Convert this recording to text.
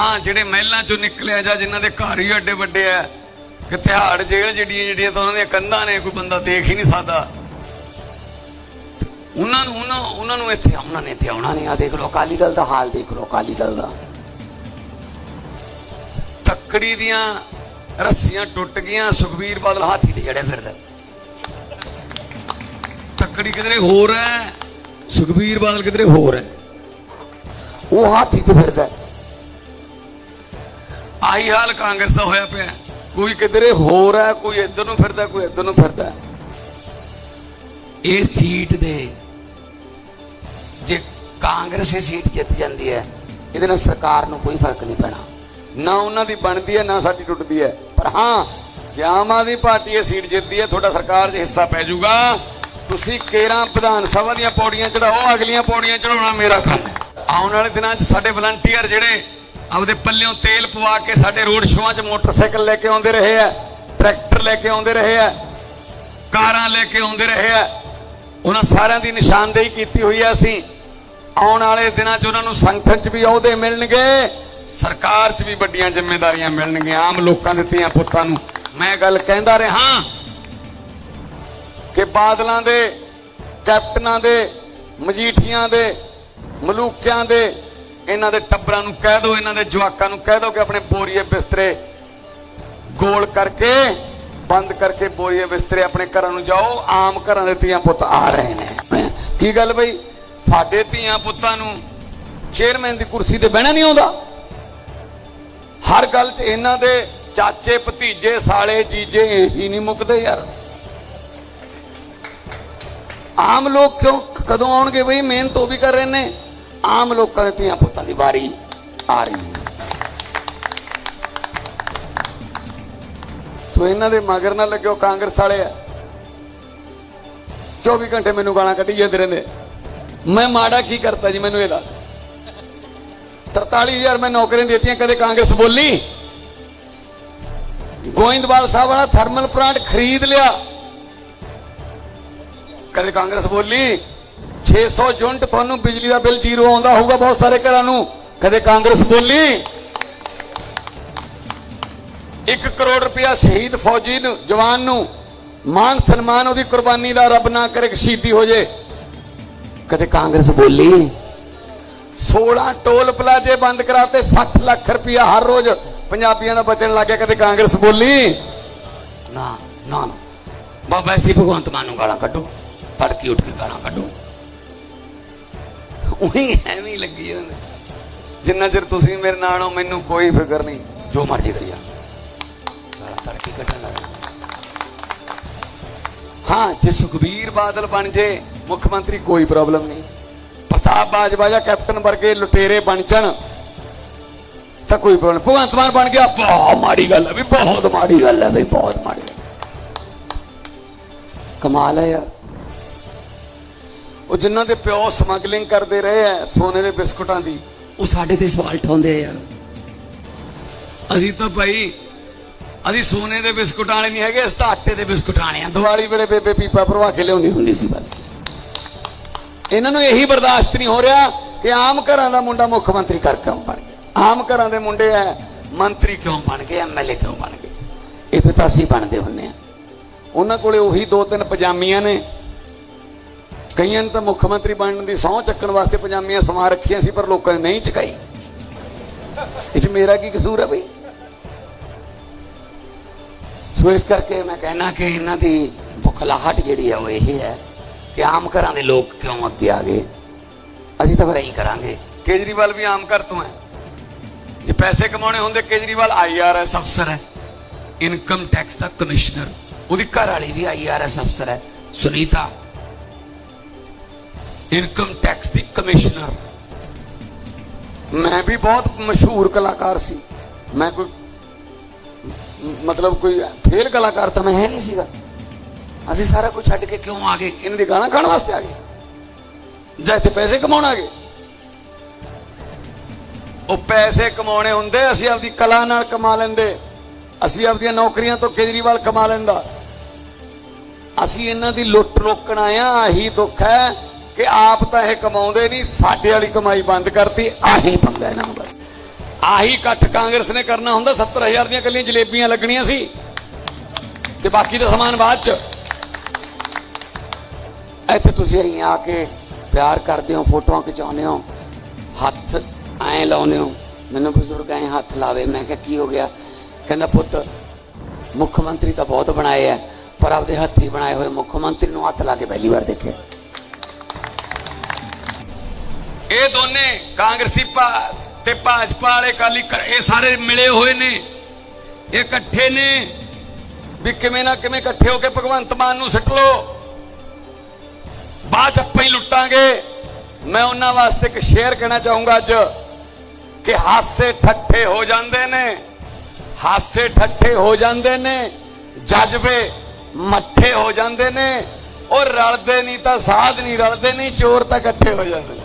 ਹਾਂ, ਜਿਹੜੇ ਮਹਿਲਾਂ ਚੋਂ ਨਿਕਲਿਆ ਜਾਂ ਜਿਨ੍ਹਾਂ ਦੇ ਘਰ ਹੀ ਐਡੇ ਵੱਡੇ ਆ, ਕਿ ਤਿਹਾੜ ਜੇਲ੍ਹ ਜਿਹੜੀਆਂ ਜਿਹੜੀਆਂ ਤਾਂ ਉਹਨਾਂ ਦੀਆਂ ਕੰਧਾਂ ਨੇ, ਕੋਈ ਬੰਦਾ ਦੇਖ ਹੀ ਨਹੀਂ ਸਕਦਾ। ਉਹਨਾਂ ਨੂੰ, ਉਹਨਾਂ ਉਹਨਾਂ ਨੂੰ ਇੱਥੇ ਆਉਣਾ ਨੇ ਇੱਥੇ ਆਉਣਾ ਨਹੀਂ। ਆ ਦੇਖ ਲਓ, ਅਕਾਲੀ ਦਲ ਦਾ ਹਾਲ ਦੇਖ ਲਓ, ਅਕਾਲੀ ਦਲ ਦਾ। ਤੱਕੜੀ ਦੀਆਂ ਰੱਸੀਆਂ ਟੁੱਟ ਗਈਆਂ, ਸੁਖਬੀਰ ਬਾਦਲ ਹਾਥੀ ਤੇ ਜੜੇ ਫਿਰਦਾ। ਤੱਕੜੀ ਕਿਧਰੇ ਹੋਰ ਹੈ, ਸੁਖਬੀਰ ਬਾਦਲ ਕਿਧਰੇ ਹੋਰ ਹੈ। ਉਹ ਹਾਥੀ ਤੇ ਫਿਰਦਾ। ਆਹੀ ਹਾਲ ਕਾਂਗਰਸ ਦਾ ਹੋਇਆ ਪਿਆ। ਕੋਈ ਕਿਧਰੇ ਹੋਰ ਹੈ, ਕੋਈ ਇੱਧਰ ਨੂੰ ਫਿਰਦਾ, ਕੋਈ ਇੱਧਰ ਨੂੰ ਫਿਰਦਾ। ਇਹ ਸੀਟ ਦੇ ਜੇ ਕਾਂਗਰਸ ਇਹ ਸੀਟ ਜਿੱਤ ਜਾਂਦੀ ਹੈ, ਇਹਦੇ ਨਾਲ ਸਰਕਾਰ ਨੂੰ ਕੋਈ ਫ਼ਰਕ ਨਹੀਂ ਪੈਣਾ। ਨਾ ਉਹਨਾਂ ਦੀ ਬਣਦੀ ਹੈ, ਨਾ ਸਾਡੀ ਟੁੱਟਦੀ ਹੈ। ਪਰ ਹਾਂ, ਜੇ ਆਮ ਆਦਮੀ ਪਾਰਟੀ ਇਹ ਸੀਟ ਜਿੱਤਦੀ ਹੈ, ਤੁਹਾਡਾ ਸਰਕਾਰ 'ਚ ਹਿੱਸਾ ਪੈ ਜਾਊਗਾ। ਤੁਸੀਂ ਕੇਰਾਂ ਵਿਧਾਨ ਸਭਾ ਦੀਆਂ ਪੌੜੀਆਂ ਚੜਾਓ, ਅਗਲੀਆਂ ਪੌੜੀਆਂ ਚੜਾਉਣਾ ਮੇਰਾ ਕੰਮ ਹੈ। ਆਉਣ ਵਾਲੇ ਦਿਨਾਂ 'ਚ ਸਾਡੇ ਵਲੰਟੀਅਰ ਜਿਹੜੇ ਆਪਦੇ ਪੱਲਿਓਂ ਤੇਲ ਪਵਾ ਕੇ ਸਾਡੇ ਰੋਡ ਸ਼ੋਆਂ 'ਚ ਮੋਟਰਸਾਈਕਲ ਲੈ ਕੇ ਆਉਂਦੇ ਰਹੇ ਆ, ਟਰੈਕਟਰ ਲੈ ਕੇ ਆਉਂਦੇ ਰਹੇ ਆ, ਕਾਰਾਂ ਲੈ ਕੇ ਆਉਂਦੇ ਰਹੇ ਆ। ਉਹਨਾਂ ਸਾਰਿਆਂ ਦੀ ਨਿਸ਼ਾਨਦੇਹੀ ਕੀਤੀ ਹੋਈ ਹੈ ਅਸੀਂ। ਆਉਣ ਵਾਲੇ ਦਿਨਾਂ 'ਚ ਉਹਨਾਂ ਨੂੰ ਸੰਗਠਨ 'ਚ ਵੀ ਅਹੁਦੇ ਮਿਲਣਗੇ, ਸਰਕਾਰ 'ਚ ਵੀ ਵੱਡੀਆਂ ਜ਼ਿੰਮੇਵਾਰੀਆਂ ਮਿਲਣਗੀਆਂ, ਆਮ ਲੋਕਾਂ ਦੇ ਧੀਆਂ ਪੁੱਤਾਂ ਨੂੰ। ਮੈਂ ਗੱਲ ਕਹਿੰਦਾ ਰਿਹਾ ਕਿ ਬਾਦਲਾਂ ਦੇ, ਕੈਪਟਨਾਂ ਦੇ, ਮਜੀਠੀਆਂ ਦੇ, ਮਲੂਕਿਆਂ ਦੇ ਇਹਨਾਂ ਦੇ ਟੱਬਰਾਂ ਨੂੰ ਕਹਿ ਦਿਓ, ਇਹਨਾਂ ਦੇ ਜਵਾਕਾਂ ਨੂੰ ਕਹਿ ਦਿਓ ਕਿ ਆਪਣੇ ਬੋਰੀਏ ਬਿਸਤਰੇ ਗੋਲ ਕਰਕੇ, ਬੰਦ ਕਰਕੇ ਬੋਰੀਏ ਬਿਸਤਰੇ ਆਪਣੇ ਘਰਾਂ ਨੂੰ ਜਾਓ, ਆਮ ਘਰਾਂ ਦੇ ਧੀਆਂ ਪੁੱਤ ਆ ਰਹੇ ਨੇ। ਕੀ ਗੱਲ ਬਈ? ਸਾਡੇ ਧੀਆਂ ਪੁੱਤਾਂ ਨੂੰ ਚੇਅਰਮੈਨ ਦੀ ਕੁਰਸੀ ਤੇ ਬਹਿਣਾ ਨਹੀਂ ਆਉਂਦਾ। ਹਰ ਗੱਲ 'ਚ ਇਹਨਾਂ ਦੇ ਚਾਚੇ, ਭਤੀਜੇ, ਸਾਲੇ, ਜੀਜੇ ਇਹੀ ਨਹੀਂ ਮੁੱਕਦੇ ਯਾਰ। ਆਮ ਲੋਕ ਕਿਉਂ, ਕਦੋਂ ਆਉਣਗੇ ਬਈ? ਮਿਹਨਤ ਉਹ ਵੀ ਕਰ ਰਹੇ ਨੇ। ਆਮ ਲੋਕਾਂ ਦੇ ਧੀਆਂ ਪੁੱਤਾਂ ਦੀ ਵਾਰੀ ਆ ਰਹੀ ਹੈ। ਸੋ ਇਹਨਾਂ ਦੇ ਮਗਰ ਨਾ ਲੱਗਿਓ, ਕਾਂਗਰਸ ਵਾਲੇ ਆ। 24 ਘੰਟੇ ਮੈਨੂੰ ਗਾਲਾਂ ਕੱਢੀ ਜਾਂਦੇ ਰਹਿੰਦੇ। ਮੈਂ ਮਾੜਾ ਕੀ ਕਰਤਾ ਜੀ ਮੈਨੂੰ ਇਹ ਦੱਸ 43000 ਮੈਂ ਨੌਕਰੀਆਂ ਦਿੱਤੀਆਂ, ਕਦੇ ਕਾਂਗਰਸ ਬੋਲੀ। ਗੋਇੰਦਵਾਲ ਸਾਹਿਬ ਵਾਲਾ ਥਰਮਲ ਪਲਾਂਟ ਖਰੀਦ ਲਿਆ। ਕਦੇ ਕਾਂਗਰਸ ਬੋਲੀ। 600 ਯੂਨਿਟ ਤੁਹਾਨੂੰ ਬਿਜਲੀ ਦਾ ਬਿੱਲ ਜ਼ੀਰੋ ਆਉਂਦਾ ਹੋਊਗਾ ਬਹੁਤ ਸਾਰੇ ਘਰਾਂ ਨੂੰ। ਕਦੇ ਕਾਂਗਰਸ ਬੋਲੀ। 1 ਕਰੋੜ ਰੁਪਇਆ ਸ਼ਹੀਦ ਫੌਜੀ ਨੂੰ, ਜਵਾਨ ਨੂੰ, ਮਾਨ ਸਨਮਾਨ ਉਹਦੀ ਕੁਰਬਾਨੀ ਦਾ ਰੱਬ ਨਾ ਕਰੇ ਸ਼ਹੀਦੀ ਹੋ ਜੇ। ਕਦੇ ਕਾਂਗਰਸ ਬੋਲੀ। 16 ਟੋਲ ਪਲਾਜ਼ੇ ਬੰਦ ਕਰਾਤੇ 60 ਲੱਖ ਰੁਪਇਆ ਹਰ ਰੋਜ਼ ਪੰਜਾਬੀਆਂ ਦਾ ਬਚਣ ਲੱਗਿਆ ਕਦੇ ਕਾਂਗਰਸ ਬੋਲੀ। ਨਾ ਨਾ ਨਾ। ਬਾਬਾ ਐਸੀ ਭਗਵੰਤ ਮਾਨ ਨੂੰ ਗਾਲਾਂ ਕੱਢੋ, ਤੜਕੀ ਉੱਠ ਕੇ ਗਾਲਾਂ ਕੱਢੋ। ਉਹੀ ਐਵੇਂ ਲੱਗੀ ਜਾਂਦੇ ਜਿੰਨਾ ਚਿਰ ਤੁਸੀਂ ਮੇਰੇ ਨਾਲ ਹੋ, ਮੈਨੂੰ ਕੋਈ ਫਿਕਰ ਨਹੀਂ। ਜੋ ਮਰਜ਼ੀ ਕਰੀ ਜਾ। ਤੜਕੀ ਕੱਢਣ ਲੱਗ ਹਾਂ, ਜੇ ਸੁਖਬੀਰ ਬਾਦਲ ਬਣ ਜੇ, ਮੁੱਖ ਮੰਤਰੀ ਕੋਈ ਪ੍ਰੋਬਲਮ ਨਹੀਂ। ਪ੍ਰਤਾਪ ਬਾਜਵਾ ਜਾਂ ਕੈਪਟਨ ਵਰਗੇ ਲੁਟੇਰੇ ਬਣ ਜਾਣ, ਤਾਂ ਕੋਈ ਪ੍ਰੋਬਲਮ। ਭਗਵੰਤ ਮਾਨ ਬਣ ਗਿਆ, ਬਹੁਤ ਮਾੜੀ ਗੱਲ ਹੈ ਵੀ, ਬਹੁਤ ਮਾੜੀ ਗੱਲ ਹੈ ਵੀ, ਬਹੁਤ ਮਾੜੀ ਕਮਾਲ ਹੈ ਯਾਰ। ਉਹ ਜਿਨ੍ਹਾਂ ਦੇ ਪਿਓ ਸਮਗਲਿੰਗ ਕਰਦੇ ਰਹੇ ਐ ਸੋਨੇ ਦੇ ਬਿਸਕੁਟਾਂ ਦੀ। ਉਹ ਸਾਡੇ ਤੇ ਸਵਾਲ ਠਾਉਂਦੇ ਆ। ਯਾਰ ਅਸੀਂ ਤਾਂ ਭਾਈ ਅਸੀਂ ਸੋਨੇ ਦੇ ਬਿਸਕੁਟਾਂ ਵਾਲੇ ਨਹੀਂ ਹੈਗੇ ਅਸੀਂ ਤਾਂ ਆਟੇ ਦੇ ਬਿਸਕੁਟਾਂ ਵਾਲੇ ਆ। ਦੀਵਾਲੀ ਵੇਲੇ ਬੇਬੇ ਪੀਪਾ ਭਰਵਾ ਕੇ ਲਿਆਉਂਦੀ ਹੁੰਦੀ ਸੀ ਬਸ। ਇਹਨਾਂ ਨੂੰ ਇਹੀ ਬਰਦਾਸ਼ਤ ਨਹੀਂ ਹੋ ਰਿਹਾ ਕਿ ਆਮ ਘਰਾਂ ਦਾ ਮੁੰਡਾ ਮੁੱਖ ਮੰਤਰੀ ਕਰ ਕਿਉਂ ਬਣ ਗਿਆ? ਆਮ ਘਰਾਂ ਦੇ ਮੁੰਡੇ ਐ ਮੰਤਰੀ ਕਿਉਂ ਬਣ ਗਏ ਐਮਐਲਏ ਕਿਉਂ ਬਣ ਗਏ? ਇੱਥੇ ਤਾਂ ਅਸੀਂ ਬਣਦੇ ਹੁੰਨੇ ਆ। ਉਹਨਾਂ ਕੋਲੇ ਉਹੀ ਦੋ ਤਿੰਨ ਪਜਾਮੀਆਂ ਨੇ ਕਈਆਂ ਨੇ ਤਾਂ ਮੁੱਖ ਮੰਤਰੀ ਬਣਨ ਦੀ ਸਹੁੰ ਚੱਕਣ ਵਾਸਤੇ ਪਜਾਮੀਆਂ ਸਮਾ ਰੱਖੀਆਂ ਸੀ, ਪਰ ਲੋਕਾਂ ਨੇ ਨਹੀਂ ਚੁਕਾਈ। ਇਹ 'ਚ ਮੇਰਾ ਕੀ ਕਸੂਰ ਹੈ ਬਈ? ਸੋ ਇਸ ਕਰਕੇ ਮੈਂ ਕਹਿਣਾ ਕਿ ਇਹਨਾਂ ਦੀ ਬੁਖਲਾਹਟ ਜਿਹੜੀ ਹੈ, ਉਹ ਇਹ ਹੈ ਕਿ ਆਮ ਘਰਾਂ ਦੇ ਲੋਕ ਕਿਉਂ ਅੱਗੇ ਆ ਗਏ? ਅਸੀਂ ਤਾਂ ਫਿਰ ਇਹੀ ਕਰਾਂਗੇ। ਕੇਜਰੀਵਾਲ ਵੀ ਆਮ ਘਰ ਤੋਂ ਹੈ। ਜੇ ਪੈਸੇ ਕਮਾਉਣੇ ਹੁੰਦੇ, ਕੇਜਰੀਵਾਲ ਆਈਆਰਐਸ ਅਫਸਰ ਹੈ। ਇਨਕਮ ਟੈਕਸ ਦਾ ਕਮਿਸ਼ਨਰ, ਉਹਦੀ ਘਰ ਵਾਲੀ ਵੀ ਆਈਆਰਐਸ ਅਫਸਰ ਹੈ। ਸੁਨੀਤਾ ਇਨਕਮ ਟੈਕਸ ਦੀ ਕਮਿਸ਼ਨਰ ਮੈਂ ਵੀ ਬਹੁਤ ਮਸ਼ਹੂਰ ਕਲਾਕਾਰ ਸੀ। ਮੈਂ ਕੋਈ, ਮਤਲਬ ਕੋਈ ਫੇਲ ਕਲਾਕਾਰ ਤਾਂ ਮੈਂ ਹੈ ਨਹੀਂ ਸੀਗਾ। ਅਸੀਂ ਸਾਰਾ ਕੁਝ ਛੱਡ ਕੇ ਕਿਉਂ ਆ ਗਏ? ਇਹਨਾਂ ਦੀ ਗਾਣਾ ਖਾਣ ਵਾਸਤੇ ਆ ਗਏ। ਜਾਂ ਇੱਥੇ ਪੈਸੇ ਕਮਾਉਣ ਆ ਗਏ? ਉਹ ਪੈਸੇ ਕਮਾਉਣੇ ਹੁੰਦੇ, ਅਸੀਂ ਆਪਦੀ ਕਲਾ ਨਾਲ ਕਮਾ ਲੈਂਦੇ। ਅਸੀਂ ਆਪਦੀਆਂ ਨੌਕਰੀਆਂ ਤੋਂ ਕੇਜਰੀਵਾਲ ਕਮਾ ਲੈਂਦਾ। ਅਸੀਂ ਇਹਨਾਂ ਦੀ ਲੁੱਟ ਰੋਕਣ ਆਇਆ ਆਹੀ ਦੁੱਖ ਹੈ। ਕਿ ਆਪ ਤਾਂ ਇਹ ਕਮਾਉਂਦੇ ਨਹੀਂ, ਸਾਡੇ ਵਾਲੀ ਕਮਾਈ ਬੰਦ ਕਰਤੀ, ਆਹੀ ਪੰਗਾ ਇਹਨਾਂ ਨੂੰ ਆਹੀ ਇਕੱਠ ਕਾਂਗਰਸ ਨੇ ਕਰਨਾ ਹੁੰਦਾ 70000 ਦੀਆਂ ਕੱਲੀਆਂ ਜਲੇਬੀਆਂ ਲੱਗਣੀਆਂ ਸੀ। ਤੇ ਬਾਕੀ ਦਾ ਸਮਾਨ ਬਾਅਦ ਚ। ਇੱਥੇ ਤੁਸੀਂ અહીં ਆ ਕੇ ਪਿਆਰ ਕਰਦੇ ਹੋ, ਫੋਟੋਆਂ ਖਿਚਾਉਂਦੇ ਹੋ, ਹੱਥ ਐਂ ਲਾਉਂਦੇ ਹੋ। ਮੈਨੂੰ ਬਜ਼ੁਰਗ ਐਂ ਹੱਥ ਲਾਵੇ, ਮੈਂ ਕਿਹਾ, ਕੀ ਹੋ ਗਿਆ? ਕਹਿੰਦਾ, ਪੁੱਤ, ਮੁੱਖ ਮੰਤਰੀ ਤਾਂ ਬਹੁਤ ਬਣਾਏ ਐ ਪਰ ਆਪਦੇ ਹੱਥੀ ਬਣਾਏ ਹੋਏ ਮੁੱਖ ਮੰਤਰੀ ਨੂੰ ਹੱਥ ਲਾ ਕੇ ਪਹਿਲੀ ਵਾਰ ਦੇਖਿਆ। ਇਹ ਦੋਨੇ ਕਾਂਗਰਸੀ ਭਾ- ਤੇ ਭਾਜਪਾ ਵਾਲੇ ਕਾਲੀ ਇਹ ਸਾਰੇ ਮਿਲੇ ਹੋਏ ਨੇ। ਇਹ ਇਕੱਠੇ ਨੇ। ਵੀ ਕਿਵੇਂ ਨਾ ਕਿਵੇਂ ਇਕੱਠੇ ਹੋ ਕੇ ਭਗਵੰਤ ਮਾਨ ਨੂੰ ਸਿੱਟ ਲੋ ਬਾਅਦ ਚ ਆਪਾਂ ਹੀ ਲੁੱਟਾਂਗੇ। ਮੈਂ ਉਹਨਾਂ ਵਾਸਤੇ ਇੱਕ ਸ਼ੇਰ ਕਹਿਣਾ ਚਾਹੂੰਗਾ ਅੱਜ ਕਿ ਹਾਸੇ ਠੱਠੇ ਹੋ ਜਾਂਦੇ ਨੇ। ਹਾਸੇ ਠੱਠੇ ਹੋ ਜਾਂਦੇ ਨੇ। ਜਜ਼ਬੇ ਮੱਠੇ ਹੋ ਜਾਂਦੇ ਨੇ। ਉਹ ਰਲਦੇ ਨਹੀਂ ਤਾਂ ਸਾਧ ਨਹੀਂ, ਰਲਦੇ ਨਹੀਂ, ਚੋਰ ਤਾਂ ਇਕੱਠੇ ਹੋ ਜਾਂਦੇ ਨੇ।